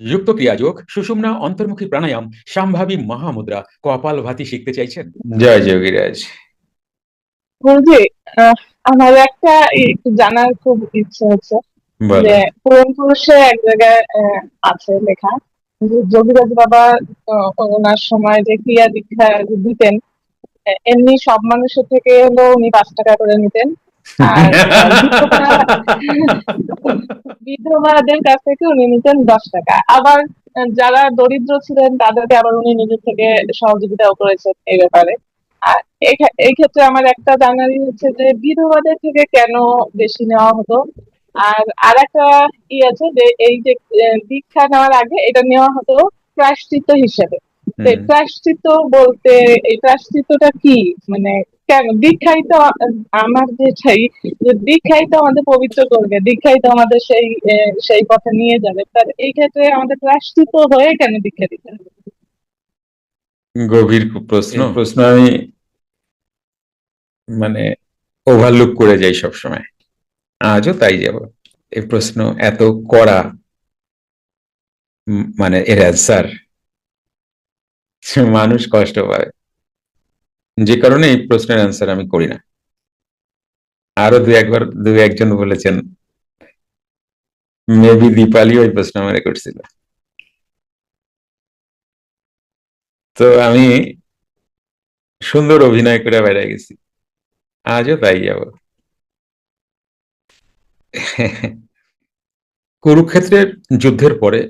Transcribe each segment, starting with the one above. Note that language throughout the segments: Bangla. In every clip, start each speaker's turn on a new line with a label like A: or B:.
A: যুক্ত ক্রিয়াযোগ সুষুম্না অন্তর্মুখী প্রাণায়াম সাম্ভাবী মহামুদ্রা কপাল ভাতি শিখতে চাইছেন? জয় যোগীরাজ।
B: গুরুজি আহ, আমার একটা একটু জানার খুব ইচ্ছে হচ্ছে যে পুরাণ পুরুষে এক জায়গায় আহ, আছে লেখা। যোগীরাজ বাবা ওনার সময় যে ক্রিয়া দীক্ষা দিতেন এমনি সব মানুষের থেকে হলো উনি পাঁচ টাকা করে নিতেন। বিধবাদের কাছ থেকে উনি নিতেন দশ টাকা। আবার যারা দরিদ্র ছিলেন তাদেরকে আবার উনি নিজের থেকে সহযোগিতাও করেছেন এই ব্যাপারে। আর এই ক্ষেত্রে আমার একটা জানারই হচ্ছে যে বিধবাদের থেকে কেন বেশি নেওয়া হতো? আর আর একটা ই আছে যে এই যে দীক্ষা নেওয়ার আগে এটা নেওয়া হতো প্রায়শ্চিত্ত হিসেবে। তো প্রায়শ্চিত্ত বলতে এই প্রায়শ্চিত্তটা কি? মানে দীক্ষাই তো আমার যে দীক্ষাই তো আমাদের পবিত্র করবে দীক্ষাই তো আমাদের সেই সেই পথে নিয়ে যাবে। তার এই ক্ষেত্রে আমাদের প্রায়শ্চিত্ত হয়ে কেন দীক্ষা দিতে হবে?
A: গভীর প্রশ্ন। প্রশ্ন আমি মানে ওভারলুক করে যাই সব সময় আজও তাই যাব। এই প্রশ্ন এত কড়া উম, মানে এর অ্যান্সার মানুষ কষ্ট পায়। যে কারণে এই প্রশ্নের অ্যান্সার আমি করি না। আরও দু একবার দু একজন বলেছেন মেবি দীপালি ওই প্রশ্ন আমারে করছিল তো আমি সুন্দর অভিনয় করে বেড়ে গেছি। আজও তাই যাব কুরুক্ষেত্রের যুদ্ধের পরে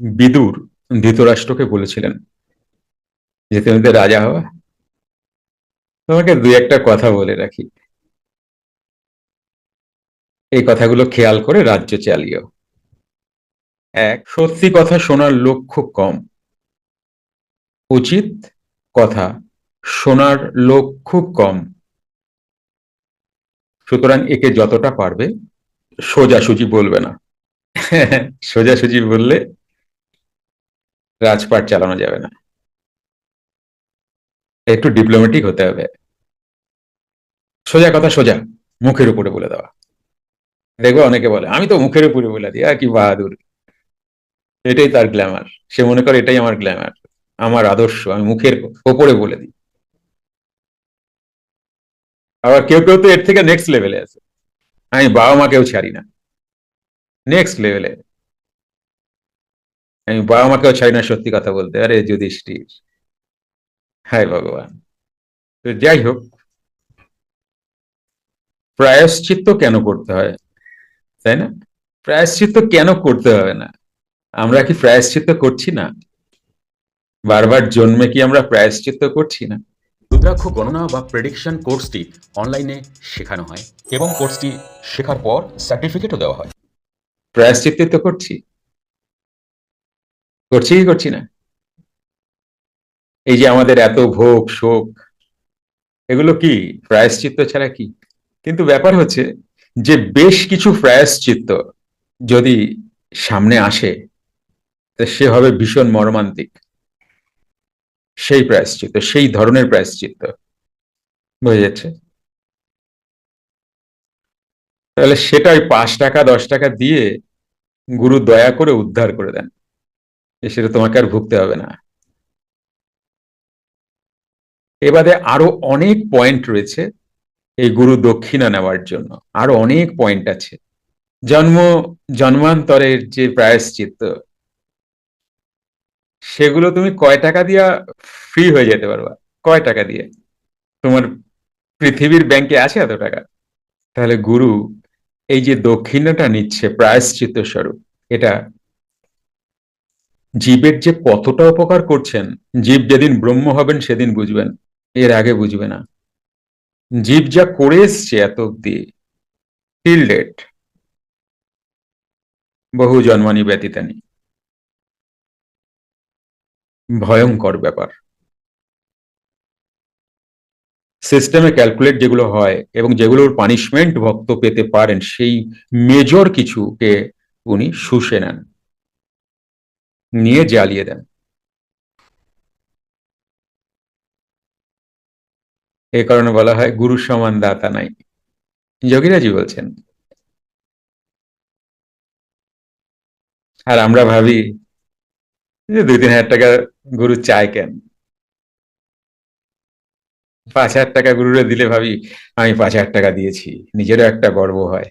A: বিদুর ধৃতরাষ্ট্রকে বলেছিলেন যে তুমি তো রাজা হওয়া। তোমাকে দুই একটা কথা বলে রাখি। এই কথাগুলো খেয়াল করে রাজ্য চালিও। এক, সত্যি কথা শোনার লোক খুব কম। উচিত কথা শোনার লোক খুব কম। সুতরাং একে যতটা পারবে সোজাসুজি বলবে না। সোজাসুজি বললে রাজপাট চালানো যাবে না। একটু ডিপ্লোম্যাটিক হতে হবে। সোজা কথা সোজা, মুখের উপরে বলে দেওয়া। দেখব অনেকে বলে, আমি তো মুখের উপরে বলে দিই আর কি বাহাদুর। এটাই তার গ্ল্যামার সে মনে করে এটাই আমার গ্ল্যামার আমার আদর্শ, আমি মুখের ওপরে বলে দিই। আবার কেউ কেউ তো এর থেকে নেক্সট লেভেলে আছে। আমি বাবা মাকেও ছাড়ি না। নেক্সট লেভেলে আমি বাবা মাকেও ছাড়ি না, সত্যি কথা বলতে। আরে যুধিষ্ঠির। হায় ভগবান। তো যাই হোক প্রায়শ্চিত্ত কেন করতে হয় তাই না? প্রায়শ্চিত্ত কেন করতে হবে না? আমরা কি প্রায়শ্চিত্ত করছি না? বারবার জন্মে কি আমরা প্রায়শ্চিত্ত করছি না?
C: রুদ্রাক্ষ গণনা বা প্রেডিকশন কোর্সটি অনলাইনে শেখানো হয় এবং কোর্সটি শেখার পর সার্টিফিকেটও দেওয়া হয়।
A: প্রায়শ্চিত্ত তো করছি। করছি কি করছি না? এই যে আমাদের এত ভোগ, শোক, এগুলো কি প্রায়শ্চিত্ত ছাড়া কি? কিন্তু ব্যাপার হচ্ছে যে বেশ কিছু প্রায়শ্চিত্ত যদি সামনে আসে সে হবে ভীষণ মর্মান্তিক। সেই প্রায়শ্চিত্ত, সেই ধরনের প্রায়শ্চিত্ত। বোঝা যাচ্ছে? তাহলে সেটা ওই পাঁচ টাকা, দশ টাকা দিয়ে গুরু দয়া করে উদ্ধার করে দেন। সেটা তোমাকে আর ভুগতে হবে না। এবারে আরও অনেক পয়েন্ট রয়েছে এই গুরু দক্ষিণা নেওয়ার জন্য। আরও অনেক পয়েন্ট আছে। জন্ম, জন্মান্তরের যে প্রায়শ্চিত্ত, সেগুলো তুমি কয় টাকা দিয়া ফ্রি হয়ে যেতে পারবা? কয় টাকা দিয়ে? তোমার পৃথিবীর ব্যাংকে আছে এত টাকা? তাহলে গুরু এই যে দক্ষিণাটা নিচ্ছে প্রায়শ্চিত্ত স্বরূপ, এটা জীবের যে কতটা উপকার করছেন, জীব যেদিন ব্রহ্ম হবেন সেদিন বুঝবেন। এর আগে বুঝবে না। জীব যা করে এসছে এত অব্দি টিল ডেট বহু জন্মানি ব্যতীতানি। ভয়ঙ্কর ব্যাপার। সিস্টেমে ক্যালকুলেট যেগুলো হয় এবং যেগুলোর পানিশমেন্ট ভক্ত পেতে পারেন, সেই মেজর কিছুকে উনি শুষে নেন, নিয়ে জ্বালিয়ে দেন। এ কারণে বলা হয় গুরু সমান দাতা নাই। যোগীরাজি বলছেন। আর আমরা ভাবি, যে দুই তিন হাজার টাকা গুরু চায় কেন? পাঁচ হাজার টাকা গুরুরে দিলে ভাবি, আমি পাঁচ হাজার টাকা দিয়েছি, নিজেরও একটা গর্ব হয়।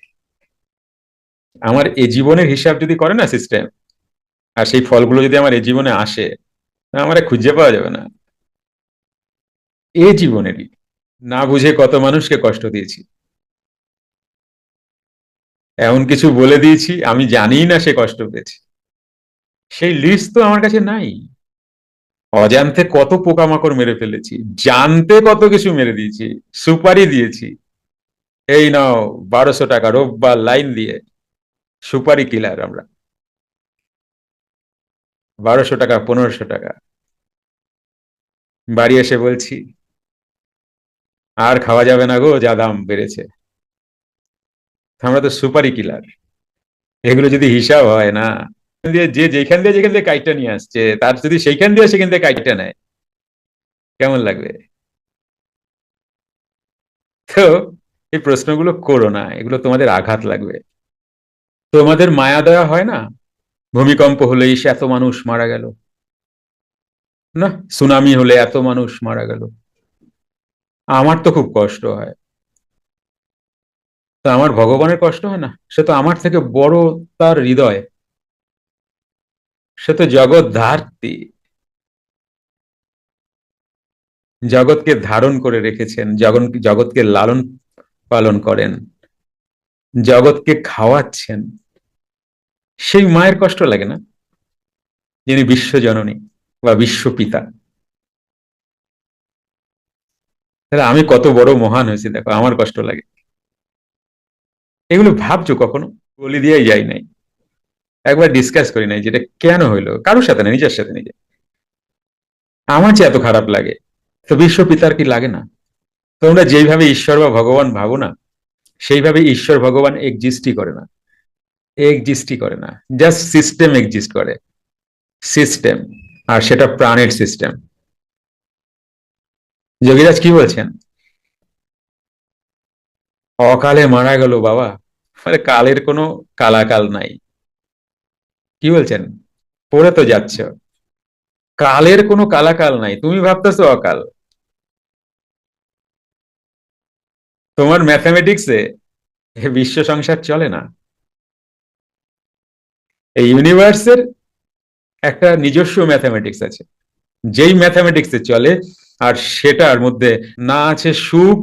A: আমার এ জীবনের হিসাব যদি করে না সিস্টেম আর সেই ফলগুলো যদি আমার এ জীবনে আসে, আমার খুঁজে পাওয়া যাবে না। এ জীবনেরই। না বুঝে কত মানুষকে কষ্ট দিয়েছি। এমন কিছু বলে দিয়েছি, আমি জানি না সে কষ্ট পেয়েছে। সেই লিস্ট তো আমার কাছে নাই। অজান্তে কত পোকামাকড় মেরে ফেলেছি, জানতে কত কিছু মেরে দিয়েছি, সুপারি দিয়েছি। এই নাও, বারোশো টাকা রোববার লাইন দিয়ে, সুপারি কিলার আমরা। বারোশো টাকা, পনেরোশো টাকা। বাড়ি এসে বলছি আর খাওয়া যাবে না গো, যা দাম বেড়েছে। আমরা তো সুপারি কিলার। এগুলো যদি হিসাব হয় না, যে যেখান দিয়ে যেখান দিয়ে কাইটটা নিয়ে আসছে, তার যদি সেইখান দিয়ে সেখান থেকে কাইটটা নেয়, কেমন লাগবে? তো এই প্রশ্নগুলো করো না, এগুলো তোমাদের আঘাত লাগবে। তোমাদের মায়া দয়া হয় না? ভূমিকম্প হলে এত মানুষ মারা গেল। না, সুনামি হলে এত মানুষ মারা গেল। আমার তো খুব কষ্ট হয়। তো আমার ভগবানের কষ্ট হয় না? সে তো আমার থেকে বড় তার হৃদয়। সে তো জগৎ ধার্তি জগৎকে ধারণ করে রেখেছেন, জগন, জগৎকে লালন পালন করেন, জগৎকে খাওয়াচ্ছেন। সেই মায়ের কষ্ট লাগে না? যিনি বিশ্বজননী বা বিশ্বপিতা। তাহলে আমি কত বড় মহান হয়েছি, দেখো, আমার কষ্ট লাগে। এগুলো ভাবছ কখনো? বলি দিয়েই যাই নাই। একবার ডিসকাস করি নাই যেটা কেন হইল? কারোর সাথে না নিজের সাথে নিজে আমার যে এত খারাপ লাগে। তো বিশ্ব পিতার কি লাগে না? তোমরা যেইভাবে ঈশ্বর বা ভগবান ভাবো না, সেইভাবে ঈশ্বর ভগবান এক্সিস্টই করে না। এক্সিস্টই করে না। জাস্ট সিস্টেম এক্সিস্ট করে। সিস্টেম আর সেটা প্রাণের সিস্টেম যোগীরাজ কি বলছেন? অকালে মারা গেল বাবা। মানে কালের কোনো কালাকাল নাই। কি বলছেন? পড়ে তো যাচ্ছ। কালের কোনো কালাকাল নাই। তুমি ভাবতেছো অকাল। তোমার ম্যাথামেটিক্সে বিশ্ব সংসার চলে না। এই ইউনিভার্সের একটা নিজস্ব ম্যাথামেটিক্স আছে। যেই ম্যাথামেটিক্সে চলে আর সেটার মধ্যে না আছে সুখ,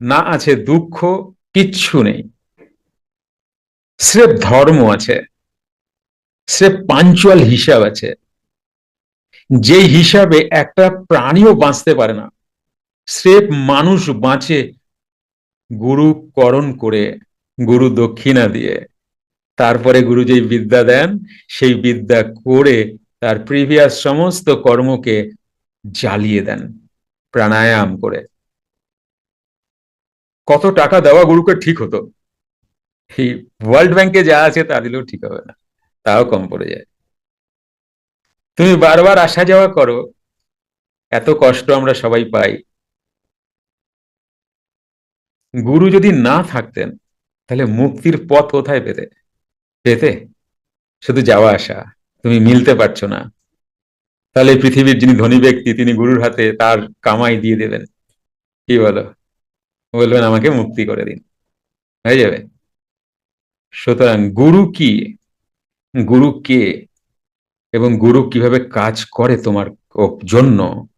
A: না আছে দুঃখ, কিচ্ছু নেই। স্রেফ ধর্ম আছে, স্রেফ পাঞ্চুয়াল হিসাব আছে। যে হিসাবে একটা প্রাণীও বাঁচতে পারে না, স্রেফ মানুষ বাঁচে গুরু করণ করে, গুরু দক্ষিণা দিয়ে। তারপরে গুরু যেই বিদ্যা দেন, সেই বিদ্যা করে তার প্রিভিয়াস সমস্ত কর্মকে জ্বালিয়ে দেন। প্রাণায়াম করে। কত টাকা দেওয়া গুরুকে ঠিক হতো। এই ওয়ার্ল্ড ব্যাংকে যা আছে তা দিলেও ঠিক হবে না। তাও কম পড়ে যায়। তুমি বারবার আসা যাওয়া করো। এত কষ্ট আমরা সবাই পাই। গুরু যদি না থাকতেন, তাহলে মুক্তির পথ কোথায় পেতে? পেতে? শুধু যাওয়া আসা। তুমি মিলতে পারছ না। তাহলে পৃথিবীর যিনি ধনী ব্যক্তি, তিনি গুরুর হাতে তার কামাই দিয়ে দেবেন। কি বলো? বলবেন, আমাকে মুক্তি করে দিন। হয়ে যাবে। সুতরাং গুরু কি? গুরু কে? এবং গুরু কীভাবে কাজ করে তোমার জন্য?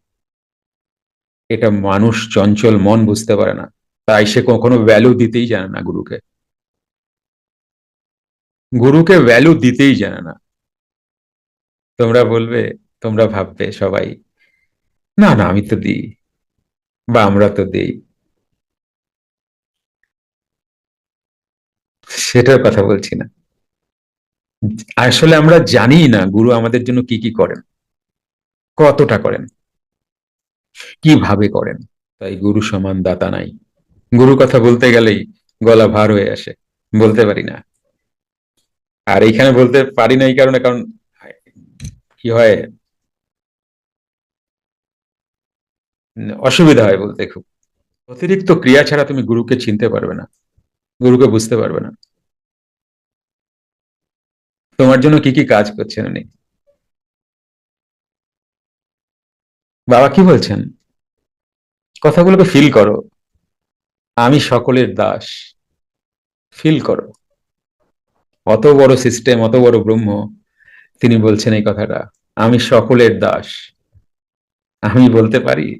A: এটা মানুষ চঞ্চল মন বুঝতে পারে না। তাই সে কখনো ভ্যালু দিতেই জানে না গুরুকে। গুরুকে ভ্যালু দিতেই জানে না। তোমরা বলবে তোমরা ভাববে সবাই, না না, আমি তো দিই বা আমরা তো দিই। সেটার কথা বলছি না। আসলে আমরা জানি না গুরু আমাদের জন্য কি কি করেন, কতটা করেন, কীভাবে করেন। তাই গুরু সমান দাতা নাই। গুরু কথা বলতে গেলেই গলা ভার হয়ে আসে, বলতে পারি না। আর এইখানে বলতে পারি না এই কারণে, কারণ কি হয় অসুবিধা হয় বলতে খুব। অতিরিক্ত ক্রিয়া ছাড়া তুমি গুরুকে চিনতে পারবে না। গুরুকে বুঝতে পারবে না। তোমার জন্য কি কি কাজ করছেন উনি? বাবা কি বলছেন? কথাগুলোকে ফিল করো। আমি সকলের দাস। ফিল করো। অত বড় সিস্টেম অত বড় ব্রহ্ম, তিনি বলছেন এই কথাটা। আমি সকলের দাস। আমি বলতে পারি?